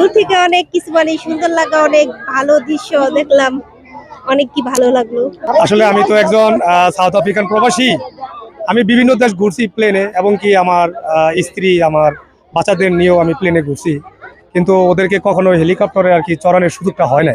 দূর থেকে অনেক কিছু মানে সুন্দর লাগা, অনেক ভালো দৃশ্য দেখলাম। অনেক কি ভালো লাগল। আসলে আমি তো একজন সাউথ আফ্রিকান প্রবাসী। আমি বিভিন্ন দেশ ঘুরছি প্লেনে এবং কি আমার স্ত্রী, আমার বাচ্চাদের নিয়েও আমি প্লেনে ঘুরছি। কিন্তু ওদেরকে কখনো হেলিকপ্টারে আর কি চড়ানোর সুযোগটা হয় না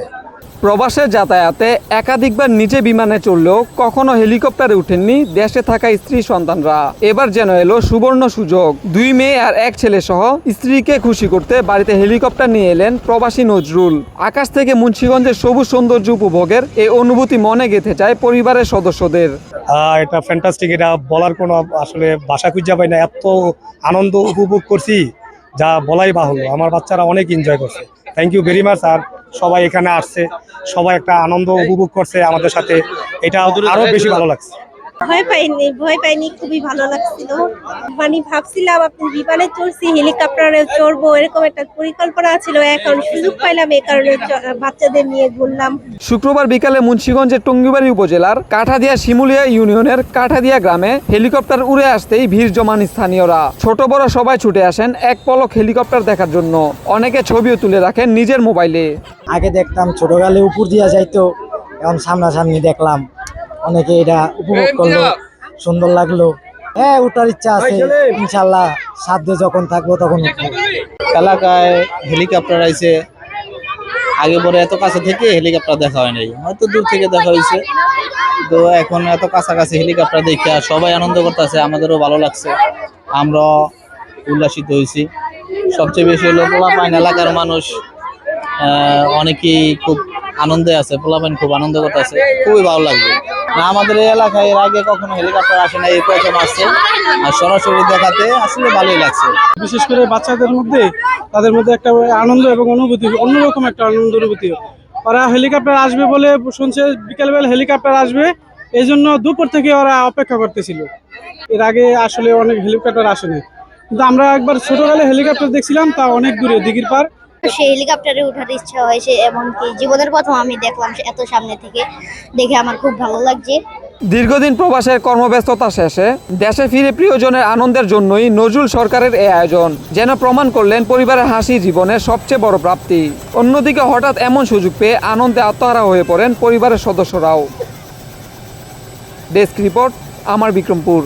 প্রবাসের যাতায়াতে একাধিকবার নিচে বিমানে চললেও কখনো হেলিকপ্টারে উঠেননি দেশে থাকা স্ত্রী সন্তানরা। এবার যেন এলো সুবর্ণ সুযোগ। দুই মেয়ে আর এক ছেলে সহ স্ত্রীকে খুশি করতে বাড়িতে হেলিকপ্টার নিয়ে এলেন প্রবাসী নজরুল। আকাশ থেকে মুন্সীগঞ্জের সবুজ সৌন্দর্য উপভোগের এই অনুভূতি মনে গেঁথে যায় পরিবারের সদস্যদের। আহ, এটা ফ্যান্টাস্টিক এটা বলার কোনো আসলে ভাষা খুঁজে পাই না। এত আনন্দ উপভোগ করছি যা বলাই বাহুল্য। আমার বাচ্চারা অনেক এনজয় করছে। থ্যাংক ইউ ভেরি মাচ আর সবাই এখানে আসছে, সবাই একটা আনন্দ উপভোগ করছে আমাদের সাথে। এটা আরও বেশি ভালো লাগছে। ভয় পাইনি ভয় পাইনি খুবই ভালো লাগছিল। মানে ভাবছিলাম আপনি বিমানে চড়ছি হেলিকপ্টারে চড়বো এরকম একটা পরিকল্পনা ছিল। এখন সুযোগ পাইলাম এই কারণে বাচ্চাদের নিয়ে ঘুরলাম। শুক্রবার বিকালে মুন্সিগঞ্জের টঙ্গিবাড়ি উপজেলার কাঠাদিয়া শিমুলিয়া ইউনিয়নের কাঠাদিয়া গ্রামে হেলিকপ্টার উড়ে আসতেই ভিড় জমান স্থানীয়রা। ছোট বড় সবাই ছুটে আসেন এক পলক হেলিকপ্টার দেখার জন্য। অনেকে ছবিও তুলে রাখেন নিজের মোবাইলে। আগে দেখতাম ছোটকালে উপর দিয়া যাইতো এখন সামনাসামনি দেখলাম। অনেকে এটা উপভোগ করল সুন্দর লাগল। হ্যাঁ ওঠার ইচ্ছা আছে ইনশাল্লাহ সাধ্য যখন থাকব তখন এলাকায় হেলিকপ্টার আইছে। আগে পরে এত কাছে থেকে হেলিকপ্টার দেখা হয় নাই। হয়তো দূর থেকে দেখা হয়েছে তো এখন এত কাছাকাছি হেলিকপ্টার দেখে সবাই আনন্দ করতেছে আমাদেরও ভালো লাগছে। আমরা উল্লাসিত হয়েছি। সবচেয়ে বেশি হলো পোলাপাইন এলাকার মানুষ আহ, অনেকেই খুব আনন্দে আছে পোলাপাইন খুব আনন্দ করতেছে। খুবই ভালো লাগবে না, আমাদের এই এলাকায় এর আগে কখনো হেলিকপ্টার আসে না এই প্রথম আসছে আর সরাসরি দেখাতে আসলে ভালোই লাগছে। বিশেষ করে বাচ্চাদের মধ্যে, তাদের মধ্যে একটা আনন্দ এবং অনুভূতি, অন্যরকম একটা আনন্দ অনুভূতি। ওরা হেলিকপ্টার আসবে বলে শুনছে, বিকেলবেলা হেলিকপ্টার আসবে এই জন্য দুপুর থেকে ওরা অপেক্ষা করতেছিল। এর আগে আসলে অনেক হেলিকপ্টার আসেনি কিন্তু আমরা একবার ছোটোবেলায় হেলিকপ্টার দেখছিলাম, তা অনেক দূরে, দিঘির পার। সেই হেলিকপ্টারে ওঠার ইচ্ছা হয়েছে এমনকি জীবনের প্রথম আমি দেখলাম এত সামনে থেকে। দেখে আমার খুব ভালো লাগছে। দীর্ঘদিন প্রবাসের কর্মব্যস্ততা শেষে দেশে ফিরে প্রিয়জনের আনন্দের জন্যই নজরুল সরকারের এই আয়োজন, যেন প্রমাণ করলেন পরিবারের হাসি জীবনের সবচেয়ে বড় প্রাপ্তি। অন্যদিকে হঠাৎ এমন সুযোগ পেয়ে আনন্দে আত্মহারা হয়ে পড়েন পরিবারের সদস্যরাও। ডেস্ক রিপোর্ট, আমার বিক্রমপুর।